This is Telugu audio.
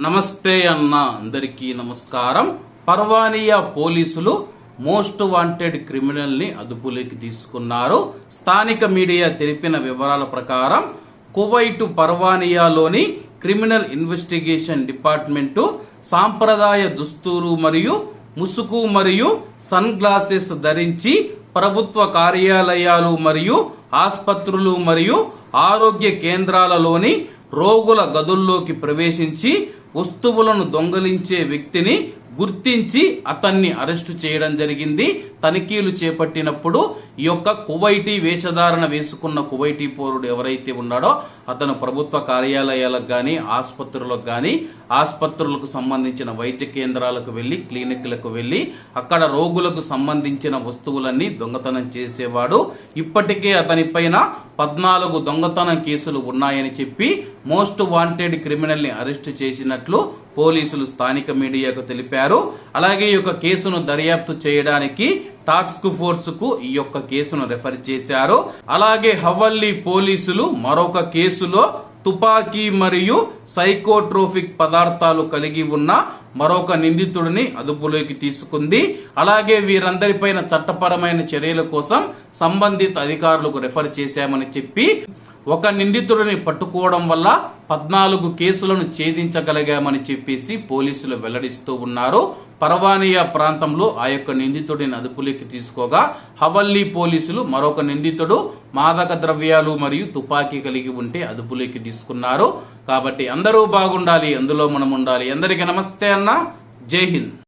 నమస్తే అన్న అందరికీ నమస్కారం. పర్వానియా పోలీసులు మోస్ట్ వాంటెడ్ క్రిమినల్ని అదుపులోకి తీసుకున్నారు. స్థానిక మీడియా తెలిపిన వివరాల ప్రకారం కువైటు పర్వానియాలోని క్రిమినల్ ఇన్వెస్టిగేషన్ డిపార్ట్మెంటు సాంప్రదాయ దుస్తులు మరియు ముసుగు మరియు సన్ గ్లాసెస్ ధరించి ప్రభుత్వ కార్యాలయాలు మరియు ఆసుపత్రులు మరియు ఆరోగ్య కేంద్రాలలోని రోగుల గదుల్లోకి ప్రవేశించి వస్తువులను దొంగలించే వ్యక్తిని గుర్తించి అతన్ని అరెస్టు చేయడం జరిగింది. తనిఖీలు చేపట్టినప్పుడు ఈ యొక్క కువైటీ వేషధారణ వేసుకున్న కువైటీ పౌరుడు ఎవరైతే ఉన్నాడో అతను ప్రభుత్వ కార్యాలయాలకు కానీ ఆసుపత్రులకు కానీ ఆసుపత్రులకు సంబంధించిన వైద్య కేంద్రాలకు వెళ్ళి క్లినిక్లకు వెళ్ళి అక్కడ రోగులకు సంబంధించిన వస్తువులన్నీ దొంగతనం చేసేవాడు. ఇప్పటికే అతని పైన పద్నాలుగు దొంగతనం కేసులు ఉన్నాయని చెప్పి మోస్ట్ వాంటెడ్ క్రిమినల్ని అరెస్టు చేసినట్లు పోలీసులు స్థానిక మీడియాకు తెలిపారు. అలాగే ఈ యొక్క కేసును దర్యాప్తు చేయడానికి టాస్క్ ఫోర్స్కు ఈ యొక్క కేసును రెఫర్ చేశారు. అలాగే హవల్లీ పోలీసులు మరొక కేసులో తుపాకీ మరియు సైకోట్రోఫిక్ పదార్థాలు కలిగి ఉన్న మరొక నిందితుడిని అదుపులోకి తీసుకుంది. అలాగే వీరందరిపైన చట్టపరమైన చర్యల కోసం సంబంధిత అధికారులకు రెఫర్ చేశామని చెప్పి ఒక నిందితుడిని పట్టుకోవడం వల్ల పద్నాలుగు కేసులను ఛేదించగలిగామని చెప్పేసి పోలీసులు వెల్లడిస్తూ ఉన్నారు. పర్వానియా ప్రాంతంలో ఆ యొక్క నిందితుడిని అదుపులోకి తీసుకోగా హవల్లీ పోలీసులు మరొక నిందితుడు మాదక ద్రవ్యాలు మరియు తుపాకీ కలిగి ఉంటే అదుపులోకి తీసుకున్నారు. కాబట్టి అందరూ బాగుండాలి అందులో మనం ఉండాలి. అందరికీ నమస్తే అన్న. జై హింద్.